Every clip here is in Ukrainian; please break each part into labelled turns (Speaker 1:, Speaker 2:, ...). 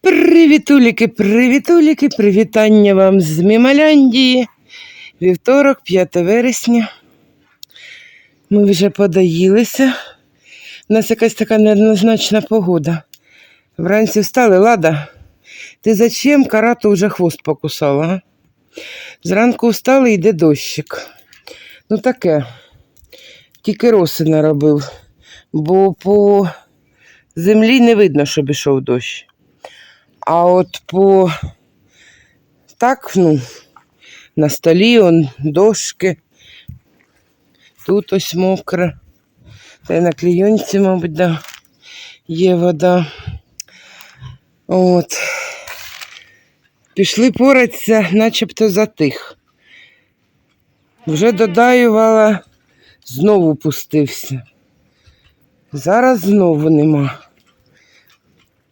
Speaker 1: Привітуліки, привітуліки, привітання вам з Мімаляндії. Вівторок, 5 вересня. Ми вже подаїлися. У нас якась така неоднозначна погода. Вранці встали, Лада, ти зачем карату вже хвост покусала? А? Зранку встали, йде дощик. Ну таке. Тільки роси наробив, бо по землі не видно, щоб ішов дощ. А от по так, ну, на столі он дошки. Тут ось мокре. Та й на клійонці, мабуть, да, є вода. От. Пішли поратися, начебто затих. Вже додаювала, знову пустився. Зараз знову нема.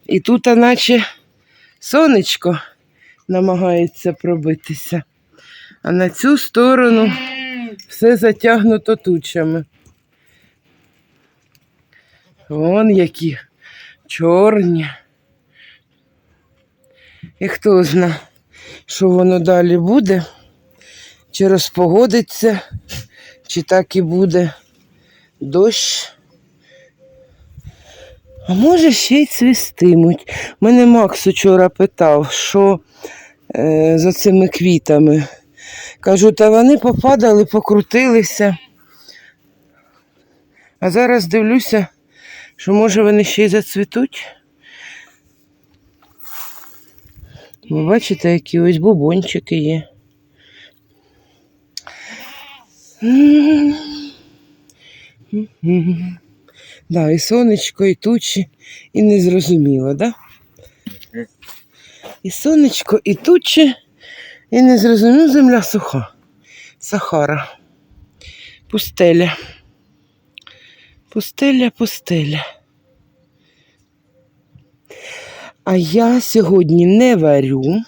Speaker 1: І тут, наче сонечко намагається пробитися, а на цю сторону все затягнуто тучами. Вон які чорні. І хто зна, що воно далі буде, чи розпогодиться, чи так і буде дощ. А може ще й цвістимуть. Мене Макс учора питав, що е, за цими квітами. Кажу, та вони попадали, покрутилися. А зараз дивлюся, що може вони ще й зацвітуть. Ви бачите, які ось бубончики є. Да, і сонечко, і тучі, і незрозуміло, да? І сонечко, і тучі, і незрозуміло земля суха. Сахара. Пустеля. Пустеля, пустеля. А я сьогодні не варю.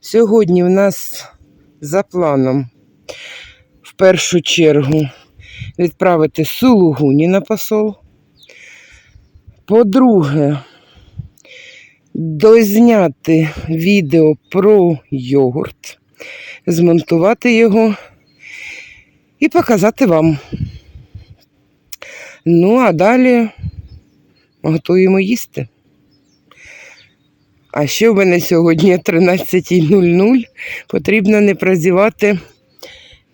Speaker 1: Сьогодні в нас за планом в першу чергу відправити сулугуні на посол. По-друге, дозняти відео про йогурт, змонтувати його і показати вам. Ну, а далі готуємо їсти. А ще в мене сьогодні о 13.00 потрібно не прозівати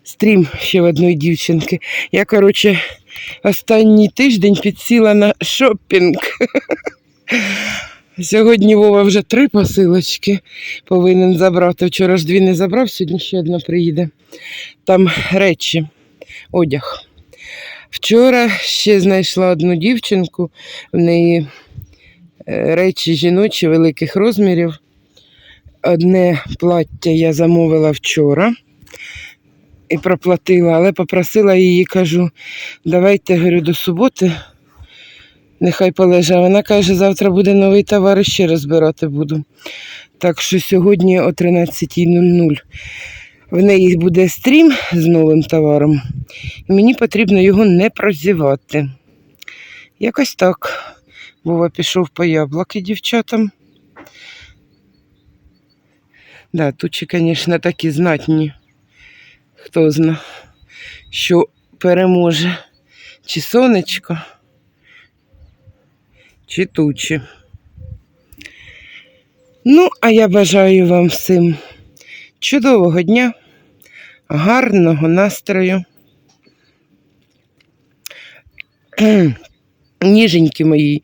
Speaker 1: стрім ще в одної дівчинки. Я, коротше, останній тиждень підсіла на шопінг. Сьогодні Вова вже три посилочки повинен забрати. Вчора ж дві не забрав, сьогодні ще одна приїде. Там речі, одяг. Вчора ще знайшла одну дівчинку, в неї речі жіночі великих розмірів. Одне плаття я замовила вчора і проплатила, але попросила її, кажу, давайте говорю, до суботи, нехай полежа. Вона каже, завтра буде новий товар і ще розбирати буду. Так що сьогодні о 13.00 в неї буде стрім з новим товаром, і мені потрібно його не прозівати. Якось так. Вова пішов по яблуки дівчатам. Да, тучі, звісно, такі знатні. Хто зна, що переможе чи сонечко, чи тучі. Ну, а я бажаю вам всім чудового дня, гарного настрою. Ніженькі мої.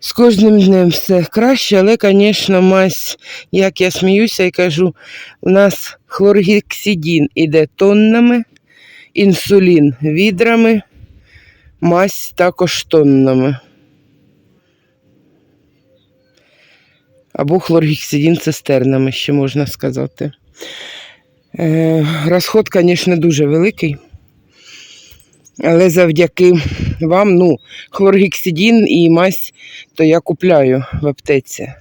Speaker 1: З кожним днем все краще, але, звісно, мазь, як я сміюся і кажу, у нас хлоргексидін іде тоннами, інсулін відрами, мазь також тоннами. Або хлоргексидін цистернами, ще можна сказати. Е, розход, звісно, дуже великий. Але завдяки вам, ну, хлоргексидін і мазь, то я купляю в аптеці.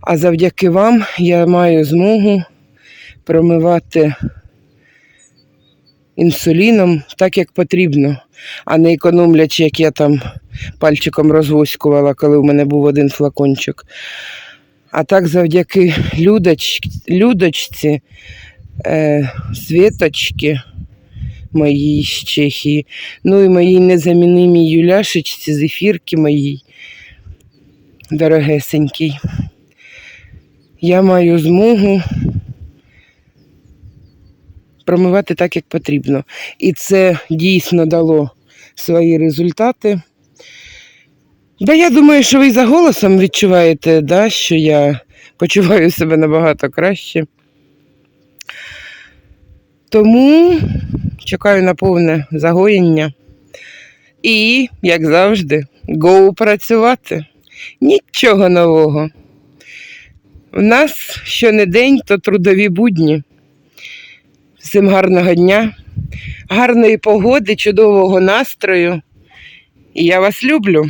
Speaker 1: А завдяки вам я маю змогу промивати інсуліном так, як потрібно, а не економлячи, як я там пальчиком розвоськувала, коли в мене був один флакончик. А так завдяки людоч, людочці, е, Світочки моїй з Чехії, ну і моїй незамінимій Юляшечці, зефірки моїй, дорогесенькій. Я маю змогу промивати так, як потрібно. І це дійсно дало свої результати. Да, я думаю, що ви за голосом відчуваєте, да, що я почуваю себе набагато краще. Тому чекаю на повне загоєння. І, як завжди, гоу працювати. Нічого нового. У нас щонедень то трудові будні. Всім гарного дня, гарної погоди, чудового настрою. І я вас люблю.